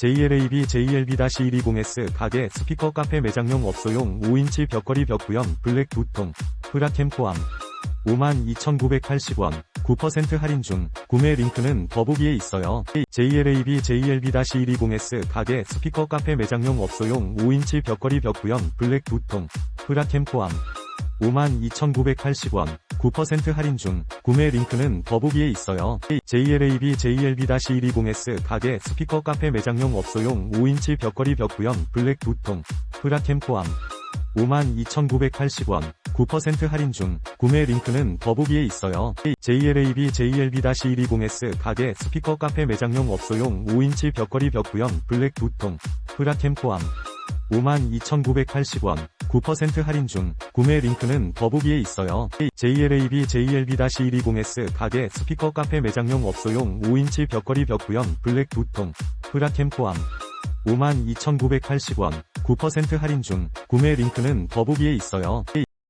JLAB JLB-120S 가게 스피커 카페 매장용 업소용 5인치 벽걸이 벽구형 블랙 두통 프라캠 포함 52,980원 9% 할인 중 구매 링크는 더보기에 있어요. JLAB JLB-120S 가게 스피커 카페 매장용 업소용 5인치 벽걸이 벽구형 블랙 두통 프라캠 포함 52,980원. 9% 할인 중 구매 링크는 더보기에 있어요. JLAB JLB-120S 가게 스피커 카페 매장용 업소용 5인치 벽걸이 벽구형 블랙 두통 프라캠 포함. 52,980원. 9% 할인 중 구매 링크는 더보기에 있어요. JLAB JLB-120S 가게 스피커 카페 매장용 업소용 5인치 벽걸이 벽구형 블랙 두통 프라캠 포함. 52,980원 9% 할인 중 구매 링크는 더보기에 있어요. JLAB JLB-120S 가게 스피커 카페 매장용 업소용 5인치 벽걸이 벽구형 블랙 두통 프라캠 포함 52,980원 9% 할인 중 구매 링크는 더보기에 있어요.